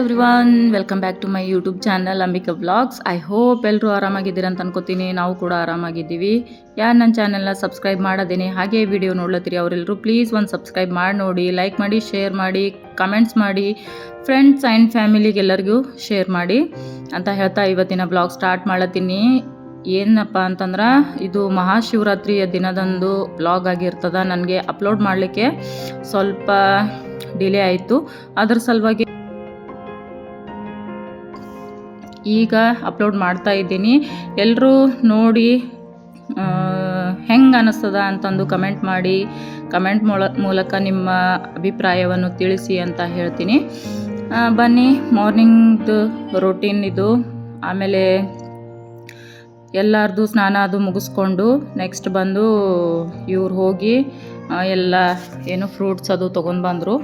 Everyone welcome back to my YouTube channel Ambika blogs I hope ಎಲ್ಲರೂ ಆರಾಮಾಗಿದ್ದೀರ ಅಂತ ಅನ್ಕೋತೀನಿ. ನಾವು ಕೂಡ ಆರಾಮಾಗಿದ್ದೀವಿ. ಯಾರು ನನ್ನ ಚಾನಲ್ನ ಸಬ್ಸ್ಕ್ರೈಬ್ ಮಾಡೋದೇನೆ, ಹಾಗೆ ವಿಡಿಯೋ ನೋಡ್ಲತ್ತೀರಿ ಅವರೆಲ್ಲರೂ ಪ್ಲೀಸ್ ಒಂದು ಸಬ್ಸ್ಕ್ರೈಬ್ ಮಾಡಿ ನೋಡಿ ಲೈಕ್ ಮಾಡಿ ಶೇರ್ ಮಾಡಿ ಕಮೆಂಟ್ಸ್ ಮಾಡಿ ಫ್ರೆಂಡ್ಸ್ ಆ್ಯಂಡ್ ಫ್ಯಾಮಿಲಿಗೆಲ್ಲರಿಗೂ ಶೇರ್ ಮಾಡಿ ಅಂತ ಹೇಳ್ತಾ ಇವತ್ತಿನ ಬ್ಲಾಗ್ ಸ್ಟಾರ್ಟ್ ಮಾಡತ್ತೀನಿ ಏನಪ್ಪ ಅಂತಂದ್ರೆ, ಇದು ಮಹಾಶಿವರಾತ್ರಿಯ ದಿನದಂದು ಬ್ಲಾಗ್ ಆಗಿರ್ತದ. ನನಗೆ ಅಪ್ಲೋಡ್ ಮಾಡಲಿಕ್ಕೆ ಸ್ವಲ್ಪ ಡಿಲೇ ಆಯಿತು. ಅದ್ರ ಸಲುವಾಗಿ ಈಗ ಅಪ್ಲೋಡ್ ಮಾಡ್ತಾ ಇದ್ದೀನಿ. ಎಲ್ಲರೂ ನೋಡಿ ಹೆಂಗೆ ಅನ್ನಿಸ್ತದ ಅಂತಂದು ಕಮೆಂಟ್ ಮಾಡಿ ಕಮೆಂಟ್ ಮೂಲ ಮೂಲಕ ನಿಮ್ಮ ಅಭಿಪ್ರಾಯವನ್ನು ತಿಳಿಸಿ ಅಂತ ಹೇಳ್ತೀನಿ. ಬನ್ನಿ ಮಾರ್ನಿಂಗ್ದು ರೊಟೀನ್ ಇದು. ಆಮೇಲೆ ಎಲ್ಲರದು ಸ್ನಾನ ಅದು ಮುಗಿಸ್ಕೊಂಡು ನೆಕ್ಸ್ಟ್ ಬಂದು ಇವ್ರು ಹೋಗಿ ಎಲ್ಲ ಏನು ಫ್ರೂಟ್ಸ್ ಅದು ತೊಗೊಂಡು ಬಂದರು.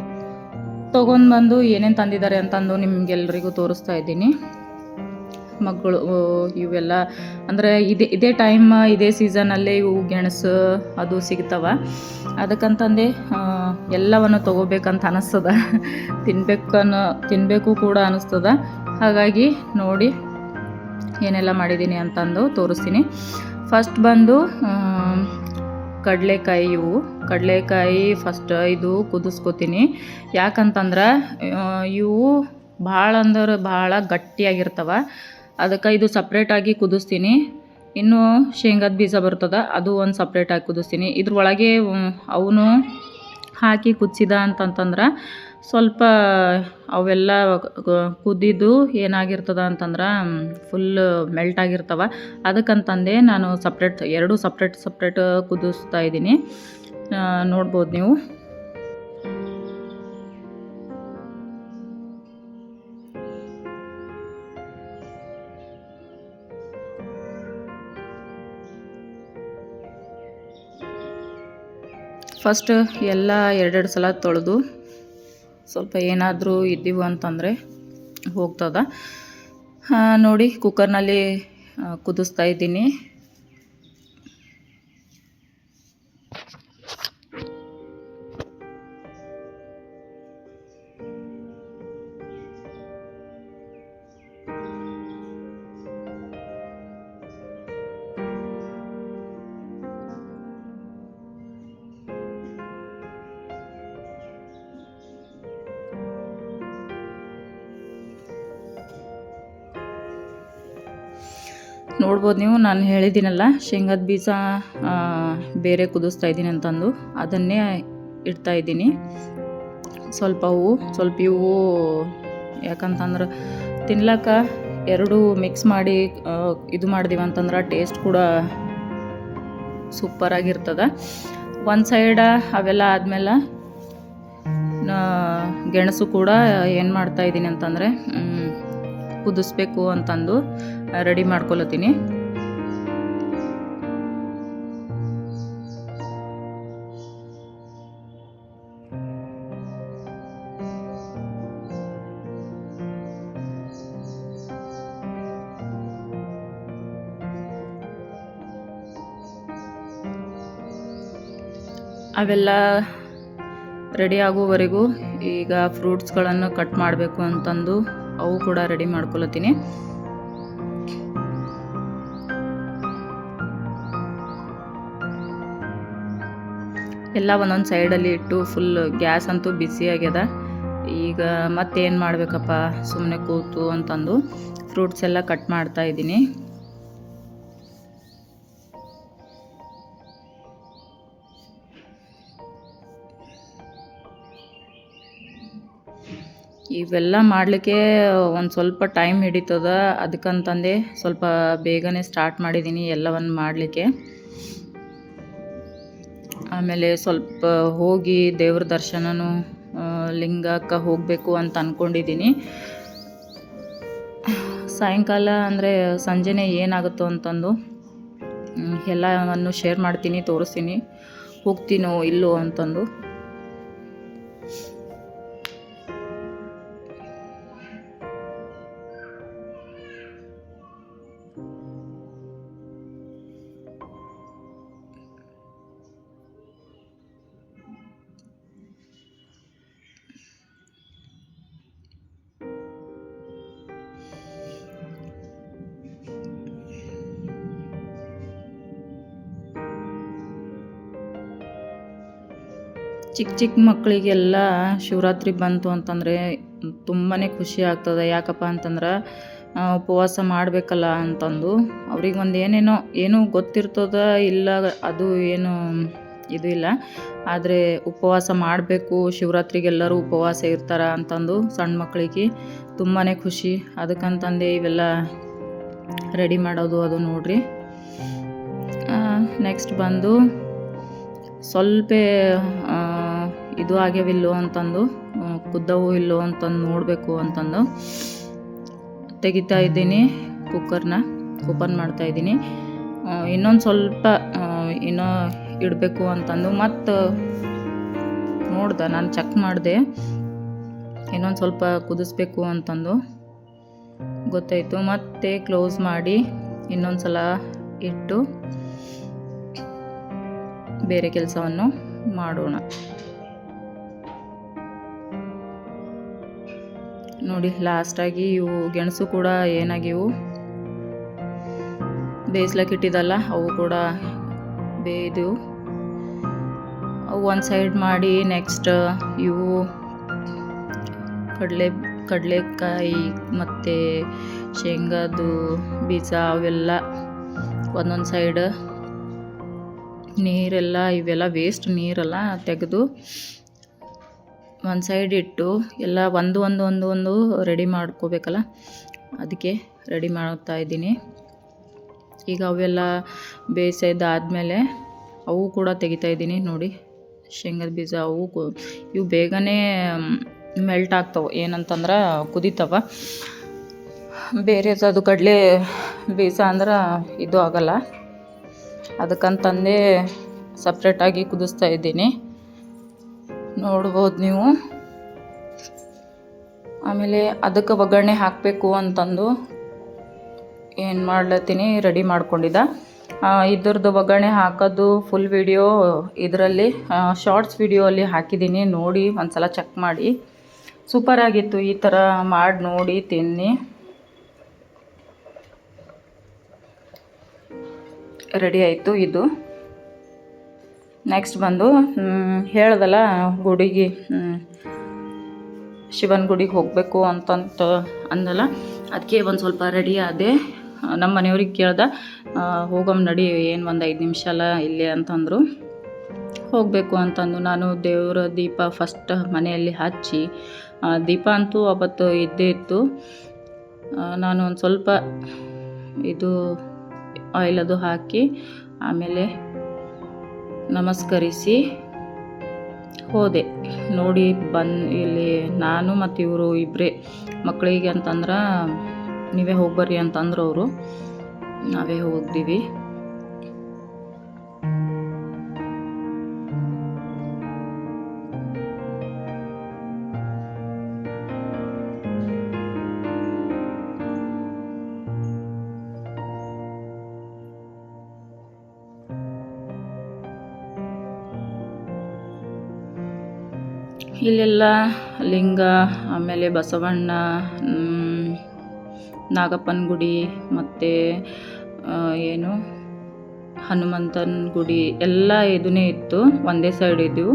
ತೊಗೊಂಡು ಬಂದು ಏನೇನು ತಂದಿದ್ದಾರೆ ಅಂತಂದು ನಿಮ್ಗೆಲ್ಲರಿಗೂ ತೋರಿಸ್ತಾ ಇದ್ದೀನಿ. ಮಕ್ಕಳು ಇವೆಲ್ಲ, ಅಂದರೆ ಇದೇ ಇದೇ ಟೈಮ್ ಇದೇ ಸೀಸನಲ್ಲೇ ಇವು ಗೆಣಸು ಅದು ಸಿಗ್ತವೆ. ಅದಕ್ಕಂತಂದು ಎಲ್ಲವನ್ನು ತೊಗೋಬೇಕಂತ ಅನ್ನಿಸ್ತದ ತಿನ್ಬೇಕನ್ನೋ ತಿನ್ನಬೇಕು ಕೂಡ ಅನ್ನಿಸ್ತದ ಹಾಗಾಗಿ ನೋಡಿ ಏನೆಲ್ಲ ಮಾಡಿದ್ದೀನಿ ಅಂತಂದು ತೋರಿಸ್ತೀನಿ. ಫಸ್ಟ್ ಬಂದು ಕಡಲೆಕಾಯಿ ಇವು. ಕಡಲೆಕಾಯಿ ಫಸ್ಟ್ ಇದು ಕುದಿಸ್ಕೋತೀನಿ. ಯಾಕಂತಂದ್ರೆ ಇವು ಭಾಳ ಅಂದ್ರೆ ಭಾಳ ಗಟ್ಟಿಯಾಗಿರ್ತವ. ಅದಕ್ಕೆ ಇದು ಸಪ್ರೇಟಾಗಿ ಕುದಿಸ್ತೀನಿ. ಇನ್ನು ಶೇಂಗಾದ ಬೀಜ ಬರ್ತದ, ಅದು ಒಂದು ಸಪ್ರೇಟಾಗಿ ಕುದಿಸ್ತೀನಿ. ಇದ್ರೊಳಗೆ ಅವನು ಹಾಕಿ ಕುದಿಸಿದ ಅಂತಂತಂದ್ರೆ ಸ್ವಲ್ಪ ಅವೆಲ್ಲ ಕುದ್ದಿದ್ದು ಕುದಿದು ಏನಾಗಿರ್ತದ ಅಂತಂದ್ರೆ ಫುಲ್ ಮೆಲ್ಟ್ ಆಗಿರ್ತವ. ಅದಕ್ಕಂತಂದೆ ನಾನು ಸಪ್ರೇಟ್ ಎರಡು ಸಪ್ರೇಟ್ ಸಪ್ರೇಟ್ ಕುದಿಸ್ತಾ ಇದ್ದೀನಿ. ನೋಡ್ಬೋದು ನೀವು. ಫಸ್ಟ್ ಎಲ್ಲ ಎರಡೆರಡು ಸಲ ತೊಳೆದು ಸ್ವಲ್ಪ ಏನಾದರೂ ಇದ್ದೀವು ಅಂತಂದರೆ ಹೋಗ್ತದ. ನೋಡಿ ಕುಕ್ಕರ್ನಲ್ಲಿ ಕುದಿಸ್ತಾ ಇದ್ದೀನಿ. ನೋಡ್ಬೋದು ನೀವು, ನಾನು ಹೇಳಿದ್ದೀನಲ್ಲ, ಶೇಂಗದ ಬೀಜ ಬೇರೆ ಕುದಿಸ್ತಾ ಇದ್ದೀನಿ ಅಂತಂದು, ಅದನ್ನೇ ಇಡ್ತಾ ಇದ್ದೀನಿ. ಸ್ವಲ್ಪ ಹೂವು ಸ್ವಲ್ಪ ಇವು ಯಾಕಂತಂದ್ರೆ ತಿನ್ಲಕ್ಕ ಎರಡು ಮಿಕ್ಸ್ ಮಾಡಿ ಇದು ಮಾಡಿದೀವಿ ಅಂತಂದ್ರೆ ಟೇಸ್ಟ್ ಕೂಡ ಸೂಪರಾಗಿರ್ತದೆ ಒಂದು ಸೈಡ ಅವೆಲ್ಲ ಆದಮೇಲೆ ಗೆಣಸು ಕೂಡ ಏನು ಮಾಡ್ತಾ ಇದ್ದೀನಿ ಅಂತಂದರೆ ಕುದಿಸ್ಬೇಕು ಅಂತಂದು ರೆಡಿ ಮಾಡ್ಕೊಳತ್ತೀನಿ ಅವೆಲ್ಲ ರೆಡಿ ಆಗುವವರೆಗೂ ಈಗ ಫ್ರೂಟ್ಸ್ಗಳನ್ನು ಕಟ್ ಮಾಡಬೇಕು ಅಂತಂದು ಅವು ಕೂಡ ರೆಡಿ ಮಾಡ್ಕೊಳತ್ತೀನಿ. ಎಲ್ಲ ಒಂದೊಂದು ಸೈಡಲ್ಲಿ ಇಟ್ಟು ಫುಲ್ ಗ್ಯಾಸ್ ಅಂತೂ ಬಿಸಿ ಆಗ್ಯದ. ಈಗ ಮತ್ತೇನು ಮಾಡಬೇಕಪ್ಪ? ಸುಮ್ಮನೆ ಕೂತು ಅಂತಂದು ಫ್ರೂಟ್ಸ್ ಎಲ್ಲ ಕಟ್ ಮಾಡ್ತಾ ಇದ್ದೀನಿ. ಇವೆಲ್ಲ ಮಾಡಲಿಕ್ಕೆ ಒಂದು ಸ್ವಲ್ಪ ಟೈಮ್ ಹಿಡಿತದ. ಅದಕ್ಕಂತಂದೆ ಸ್ವಲ್ಪ ಬೇಗನೆ ಸ್ಟಾರ್ಟ್ ಮಾಡಿದ್ದೀನಿ ಎಲ್ಲವನ್ನು ಮಾಡಲಿಕ್ಕೆ. ಆಮೇಲೆ ಸ್ವಲ್ಪ ಹೋಗಿ ದೇವ್ರ ದರ್ಶನನೂ ಲಿಂಗಕ್ಕೆ ಹೋಗಬೇಕು ಅಂತ ಅಂದ್ಕೊಂಡಿದ್ದೀನಿ ಸಾಯಂಕಾಲ ಅಂದರೆ ಸಂಜೆನೆ ಏನಾಗುತ್ತೋ ಅಂತಂದು ಎಲ್ಲವನ್ನು ಶೇರ್ ಮಾಡ್ತೀನಿ, ತೋರಿಸ್ತೀನಿ. ಹೋಗ್ತೀನೋ ಇಲ್ಲೋ ಅಂತಂದು. ಚಿಕ್ಕ ಚಿಕ್ಕ ಮಕ್ಕಳಿಗೆಲ್ಲ ಶಿವರಾತ್ರಿ ಬಂತು ಅಂತಂದರೆ ತುಂಬಾ ಖುಷಿ ಆಗ್ತದೆ. ಯಾಕಪ್ಪ ಅಂತಂದ್ರೆ ಉಪವಾಸ ಮಾಡಬೇಕಲ್ಲ ಅಂತಂದು ಅವ್ರಿಗೆ ಒಂದು ಏನೇನೋ ಏನೂ ಗೊತ್ತಿರ್ತದ ಇಲ್ಲ ಅದು ಏನು ಇದು ಇಲ್ಲ. ಆದರೆ ಉಪವಾಸ ಮಾಡಬೇಕು, ಶಿವರಾತ್ರಿಗೆಲ್ಲರೂ ಉಪವಾಸ ಇರ್ತಾರ ಅಂತಂದು ಸಣ್ಣ ಮಕ್ಕಳಿಗೆ ತುಂಬಾ ಖುಷಿ. ಅದಕ್ಕಂತಂದೆ ಇವೆಲ್ಲ ರೆಡಿ ಮಾಡೋದು ಅದು ನೋಡ್ರಿ. ನೆಕ್ಸ್ಟ್ ಬಂದು ಸ್ವಲ್ಪ ಇದು ಆಗ್ಯಾವಿಲ್ಲೋ ಅಂತಂದು ಕುದ್ದವು ಇಲ್ಲೋ ಅಂತಂದು ನೋಡಬೇಕು ಅಂತಂದು ತೆಗಿತಾ ಇದ್ದೀನಿ ಕುಕ್ಕರ್ನ ಓಪನ್ ಮಾಡ್ತಾ ಇದ್ದೀನಿ. ಇನ್ನೊಂದು ಸ್ವಲ್ಪ ಇನ್ನೂ ಇಡಬೇಕು ಅಂತಂದು ಮತ್ತು ನೋಡ್ದೆ, ನಾನು ಚೆಕ್ ಮಾಡಿದೆ. ಇನ್ನೊಂದು ಸ್ವಲ್ಪ ಕುದಿಸ್ಬೇಕು ಅಂತಂದು ಗೊತ್ತಾಯಿತು. ಮತ್ತೆ ಕ್ಲೋಸ್ ಮಾಡಿ ಇನ್ನೊಂದು ಸಲ ಇಟ್ಟು ಬೇರೆ ಕೆಲಸವನ್ನು ಮಾಡೋಣ. ನೋಡಿ, ಲಾಸ್ಟಾಗಿ ಇವು ಗೆಣಸು ಕೂಡ ಏನಾಗಿವು? ಬೇಯಿಸ್ಲಕ್ಕೆ ಇಟ್ಟಿದ್ದಲ್ಲ, ಅವು ಕೂಡ ಬೇಯ್ದು ಅವು ಒಂದು ಸೈಡ್ ಮಾಡಿ ನೆಕ್ಸ್ಟ್ ಇವು ಕಡಲೆ, ಕಡಲೆಕಾಯಿ ಮತ್ತು ಶೇಂಗಾದು ಬೀಜ ಅವೆಲ್ಲ ಒಂದೊಂದು ಸೈಡ್ ನೀರೆಲ್ಲ ಇವೆಲ್ಲ ವೇಸ್ಟ್ ನೀರೆಲ್ಲ ತೆಗೆದು ಒಂದು ಸೈಡ್ ಇಟ್ಟು ಎಲ್ಲ ಒಂದು ಒಂದು ಒಂದು ಒಂದು ರೆಡಿ ಮಾಡ್ಕೋಬೇಕಲ್ಲ? ಅದಕ್ಕೆ ರೆಡಿ ಮಾಡ್ತಾ ಇದ್ದೀನಿ. ಈಗ ಅವೆಲ್ಲ ಬೇಯಿಸಿದ್ದಾದಮೇಲೆ ಅವು ಕೂಡ ತೆಗಿತಾ ಇದ್ದೀನಿ ನೋಡಿ. ಶೇಂಗದ ಬೀಜ ಅವು ಇವು ಬೇಗನೆ ಮೆಲ್ಟ್ ಆಗ್ತವೆ. ಏನಂತಂದ್ರೆ ಕುದಿತವ. ಬೇರೆದು ಅದು ಕಡಲೆ ಬೀಜ ಅಂದ್ರೆ ಇದು ಆಗಲ್ಲ. ಅದಕ್ಕಂತಂದೇ ಸಪ್ರೇಟಾಗಿ ಕುದಿಸ್ತಾ ಇದ್ದೀನಿ. ನೋಡ್ಬೋದು ನೀವು. ಆಮೇಲೆ ಅದಕ್ಕೆ ಒಗ್ಗರಣೆ ಹಾಕಬೇಕು ಅಂತಂದು ಏನು ಮಾಡ್ಲತ್ತೀನಿ, ರೆಡಿ ಮಾಡ್ಕೊಂಡಿದ್ದ. ಇದ್ರದ್ದು ಒಗ್ಗರಣೆ ಹಾಕೋದು ಫುಲ್ ವಿಡಿಯೋ ಇದರಲ್ಲಿ ಶಾರ್ಟ್ಸ್ ವಿಡಿಯೋ ಅಲ್ಲಿ ಹಾಕಿದ್ದೀನಿ, ನೋಡಿ ಒಂದ್ಸಲ ಚೆಕ್ ಮಾಡಿ. ಸೂಪರ್ ಆಗಿತ್ತು, ಈ ಥರ ಮಾಡಿ ನೋಡಿ, ತಿನ್ನಿ. ರೆಡಿ ಆಯಿತು ಇದು. ನೆಕ್ಸ್ಟ್ ಬಂದು ಹೇಳ್ದಲ್ಲ ಗುಡಿಗೆ ಶಿವನ ಗುಡಿಗೆ ಹೋಗಬೇಕು ಅಂತಂತ ಅಂದಲ್ಲ. ಅದಕ್ಕೆ ಒಂದು ಸ್ವಲ್ಪ ರೆಡಿ ಆದೆ. ನಮ್ಮ ಮನೆಯವ್ರಿಗೆ ಕೇಳ್ದೆ ಹೋಗಮ್ ನಡಿ, ಏನು ಒಂದು ಐದು ನಿಮಿಷ ಅಲ್ಲ ಇಲ್ಲಿ ಅಂತಂದರು. ಹೋಗಬೇಕು ಅಂತಂದು. ನಾನು ದೇವರ ದೀಪ ಫಸ್ಟ್ ಮನೆಯಲ್ಲಿ ಹಚ್ಚಿ ದೀಪ ಅಂತೂ ಅವತ್ತು ಇದ್ದೇ ಇತ್ತು. ನಾನು ಒಂದು ಸ್ವಲ್ಪ ಇದು ಆಯಿಲ್ ಅದು ಹಾಕಿ, ಆಮೇಲೆ ನಮಸ್ಕರಿಸಿ. ಹೋದೆ. ನೋಡಿ ಬಂದು ಇಲ್ಲಿ ನಾನು ಮತ್ತು ಇವರು ಇಬ್ಬರೇ ಮಕ್ಕಳಿಗೆ ಅಂತಂದ್ರೆ ನೀವೇ ಹೋಗ್ಬರ್ರಿ ಅಂತಂದ್ರು ಅವರು. ನಾವೇ ಹೋಗ್ತೀವಿ. ಇಲ್ಲೆಲ್ಲ ಲಿಂಗ, ಆಮೇಲೆ ಬಸವಣ್ಣ ನಾಗಪ್ಪನ ಗುಡಿ, ಮತ್ತು ಏನು, ಹನುಮಂತನ ಗುಡಿ, ಎಲ್ಲ ಇದನ್ನೇ ಇತ್ತು. ಒಂದೇ ಸೈಡ್ ಇದ್ದವು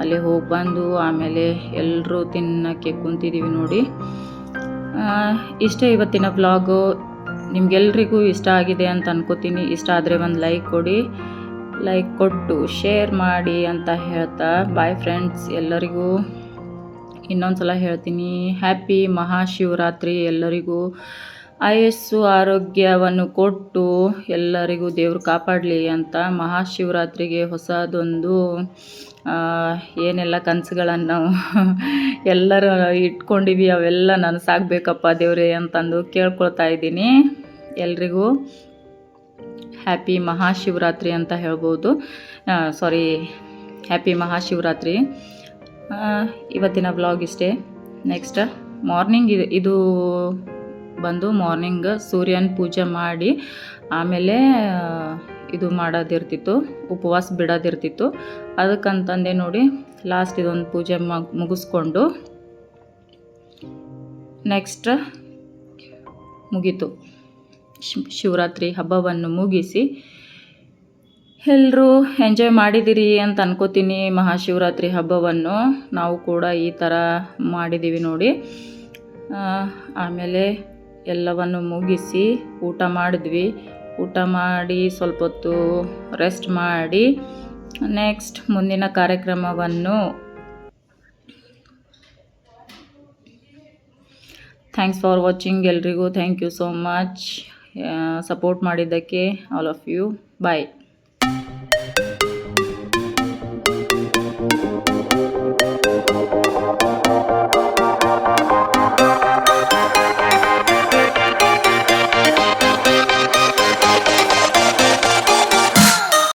ಅಲ್ಲಿ ಹೋಗಿ ಬಂದು ಆಮೇಲೆ ಎಲ್ಲರೂ ತಿನ್ನಕ್ಕೆ ಕುಂತಿದ್ದೀವಿ ನೋಡಿ. ಇಷ್ಟೇ ಇವತ್ತಿನ ವ್ಲಾಗು ನಿಮ್ಗೆಲ್ರಿಗೂ ಇಷ್ಟ ಆಗಿದೆ ಅಂತ ಅನ್ಕೋತೀನಿ. ಇಷ್ಟ ಆದರೆ ಒಂದು ಲೈಕ್ ಕೊಡಿ. ಲೈಕ್ ಕೊಟ್ಟು ಶೇರ್ ಮಾಡಿ ಅಂತ ಹೇಳ್ತಾ ಬಾಯ್ ಫ್ರೆಂಡ್ಸ್ ಎಲ್ಲರಿಗೂ. ಇನ್ನೊಂದು ಸಲ ಹೇಳ್ತೀನಿ. ಹ್ಯಾಪಿ ಮಹಾಶಿವರಾತ್ರಿ ಎಲ್ಲರಿಗೂ. ಆಯಸ್ಸು, ಆರೋಗ್ಯವನ್ನು ಕೊಟ್ಟು ಎಲ್ಲರಿಗೂ ದೇವರು ಕಾಪಾಡಲಿ ಅಂತ ಮಹಾಶಿವರಾತ್ರಿಗೆ ಹೊಸದೊಂದು ಏನೆಲ್ಲ ಕನಸುಗಳನ್ನು ಎಲ್ಲರೂ ಇಟ್ಕೊಂಡಿವಿ ಅವೆಲ್ಲ ನನಸಾಗಬೇಕಪ್ಪ ದೇವರೇ ಅಂತಂದು ಕೇಳ್ಕೊಳ್ತಾ ಇದ್ದೀನಿ. ಎಲ್ರಿಗೂ ಹ್ಯಾಪಿ ಮಹಾಶಿವರಾತ್ರಿ ಅಂತ ಹೇಳ್ಬೋದು. ಸಾರಿ ಹ್ಯಾಪಿ ಮಹಾಶಿವರಾತ್ರಿ ಇವತ್ತಿನ ವ್ಲಾಗ್ ಇಷ್ಟೇ. ನೆಕ್ಸ್ಟ್ ಮಾರ್ನಿಂಗ್ ಇದು ಇದು ಬಂದು ಮಾರ್ನಿಂಗ್ ಸೂರ್ಯನ ಪೂಜೆ ಮಾಡಿ, ಆಮೇಲೆ ಇದು ಮಾಡೋದಿರ್ತಿತ್ತು, ಉಪವಾಸ ಬಿಡೋದಿರ್ತಿತ್ತು. ಅದಕ್ಕಂತಂದೆ ನೋಡಿ ಲಾಸ್ಟ್ ಇದೊಂದು ಪೂಜೆ ಮಗ್, ಮುಗಿಸ್ಕೊಂಡು ನೆಕ್ಸ್ಟ್ ಮುಗೀತು. ಶಿವರಾತ್ರಿ ಹಬ್ಬವನ್ನು ಮುಗಿಸಿ ಎಲ್ಲರೂ ಎಂಜಾಯ್ ಮಾಡಿದ್ದೀರಿ ಅಂತ ಅನ್ಕೋತೀನಿ ಮಹಾಶಿವರಾತ್ರಿ ಹಬ್ಬವನ್ನು. ನಾವು ಕೂಡ ಈ ಥರ ಮಾಡಿದ್ದೀವಿ ನೋಡಿ. ಆಮೇಲೆ ಎಲ್ಲವನ್ನು ಮುಗಿಸಿ ಊಟ ಮಾಡಿದ್ವಿ. ಊಟ ಮಾಡಿ ಸ್ವಲ್ಪ ಹೊತ್ತು ರೆಸ್ಟ್ ಮಾಡಿ ನೆಕ್ಸ್ಟ್ ಮುಂದಿನ ಕಾರ್ಯಕ್ರಮವನ್ನು ಥ್ಯಾಂಕ್ಸ್ ಫಾರ್ ವಾಚಿಂಗ್ ಎಲ್ರಿಗೂ. Thank you so much support ಮಾಡಿದ್ದಕ್ಕೆ ಆಲ್ ಆಫ್ ಯು ಬಾಯ್